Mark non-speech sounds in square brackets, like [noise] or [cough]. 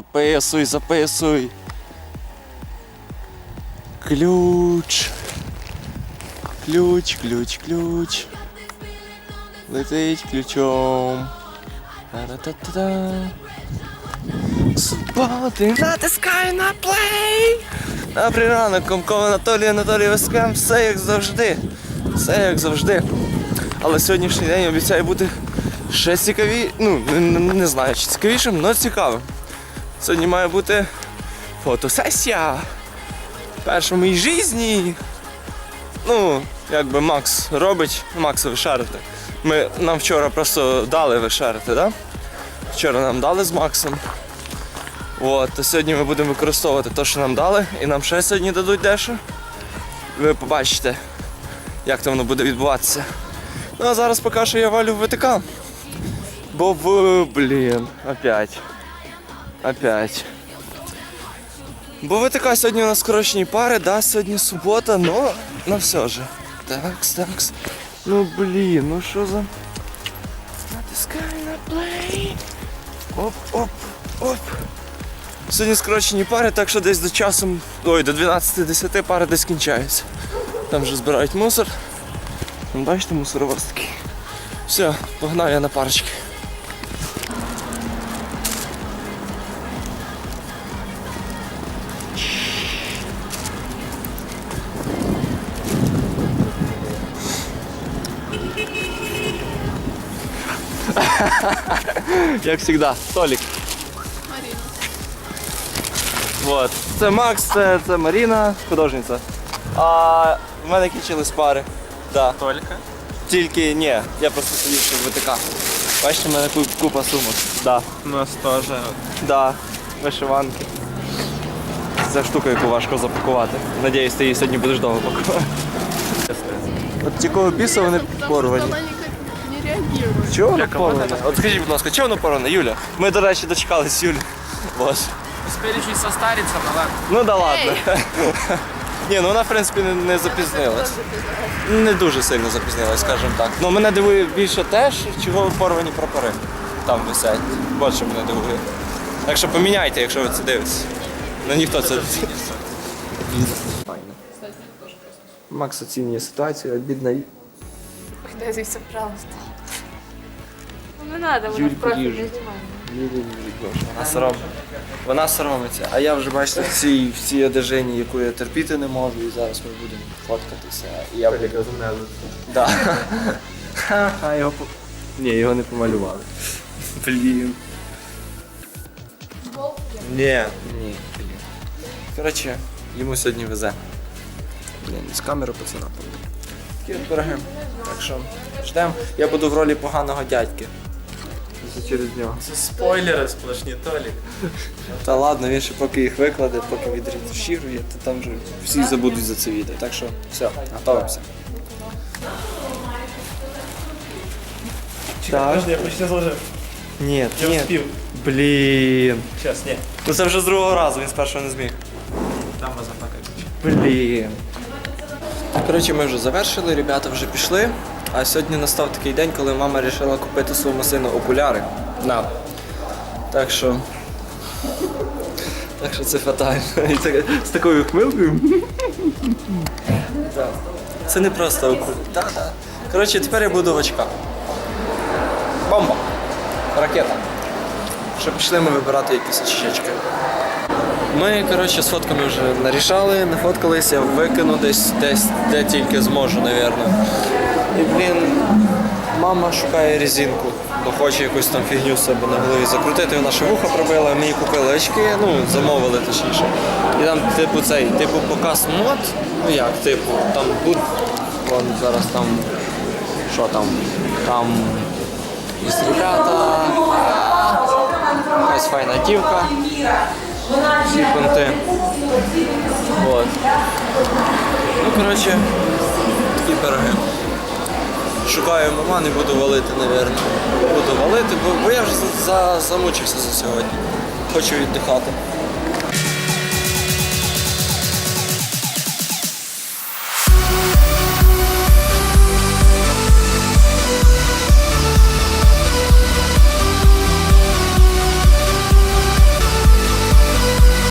Записуй, записуй. Ключ. Ключ, ключ, ключ. Летить ключом. Та-ра-та-та-та. Суботи натискай на плей. Добрий ранок, Комко Анатолій Анатолій Вескам, все як завжди. Все як завжди. Але сьогоднішній день обіцяє бути ще цікаві. Ну, не- не знаю, чи цікавішим, але цікавим. Сьогодні має бути фотосесія. Перша в моїй житті. Ну, якби Макс робить, Макса ви. Ми, нам вчора просто дали ви шарите, да? Вчора нам дали з Максом. От, то сьогодні ми будемо використовувати те, що нам дали, і нам ще сьогодні дадуть дещо. Ви побачите, як то воно буде відбуватися. Ну а зараз поки що я валю в ВТК. Бо в. Блін, опять. Опять. Бо ВТК сьогодні у нас скорочені пари, да, сьогодні субота, но ну все же. Такс, такс. Ну блін, ну що за. Натискай на плей. Оп, оп, оп. Сьогодні скорочені пари, так що десь до часу, ой, до 12.10 пари десь кінчаються. Там вже збирають мусор. Вон, Бачите, мусоровоз такий. Все, погнав я на парочки. Як завжди, Толік. Вот. Це Макс, це, це Маріна, художниця. А в мене кінчились пари. Да. Тільки? Тільки ні, я просто сидів в ВТК. Бачите, в мене ку- купа сумок. Да. У нас теж. Да. Вишиванки. Це штука, яку важко запакувати. Надіюсь, ти її сьогодні будеш довго пакувати. От якого біса вони порвані? Реагирует. Чого воно порване? От скажіть, будь ласка, чого воно порване, Юля? Ми, до речі, дочекались Юлі. Боже. Успели чуть состариться, но. Ну да ладно. [laughs] Ні, ну вона в принципі не, не запізнилась. Не дуже сильно запізнилась, скажімо так. Ну мене дивує більше те, що чого порвані прапори там висять. Що мене дивує. Так що поміняйте, якщо ви це дивитесь. Ну ніхто це. Файно. Макс оцінює ситуацію, бідна Да, здесь, пожалуйста. Ну не надо, мы Юль в профиль Юрій. не снимаем. Вона сором. Вона соромиться. А я вже бачите в цій, в цій одежині, яку я терпіти не можу, і зараз ми будемо фоткатися. І я буду... Да. А його по... Ні, його не помалювали. Блін. Ні. Ні, блін. Коротше, йому сьогодні везе. Блін, з камери пацана повинен. Такі от пироги. Так що ждемо. Я буду в ролі поганого дядьки. Це через нього. Це спойлери сплошні, Толік. Та ладно, він ще поки їх викладе, поки відредушірує, то там вже всі забудуть за це відео. Так що все, готуємося. Так. я почти зложив. Ні, Я ні. успів. Блін. Сейчас, ні. Ну це вже з другого разу, він з першого не зміг. Там мазафака. Блін. Коротше, ми вже завершили, ребята вже пішли. А сьогодні настав такий день, коли мама вирішила купити своєму сину окуляри. На. Так що. Так що це фатально. І так, з такою хмилкою. Так. Це не просто окуляри. Так, так. Коротше, тепер я буду в очках. Бомба. Ракета. Що пішли ми вибирати якісь очечки. Ми, коротше, з фотками вже нарішали, нафоткалися, я викину десь, десь, де тільки зможу, напевно. І, блін, мама шукає резинку, бо хоче якусь там фігню себе на голові закрутити. Вона ще вуха пробила, мені купили очки, ну, замовили точніше. І там, типу, цей, типу, показ мод, ну як, типу, там будь, вон зараз там, що там, там якісь ребята, якась файна дівка всі понти. Вот. Ну, коротше, такі пироги. Шукаю маман і буду валити, напевно. Буду валити, бо, я вже за, за, замучився за сьогодні. Хочу віддихати.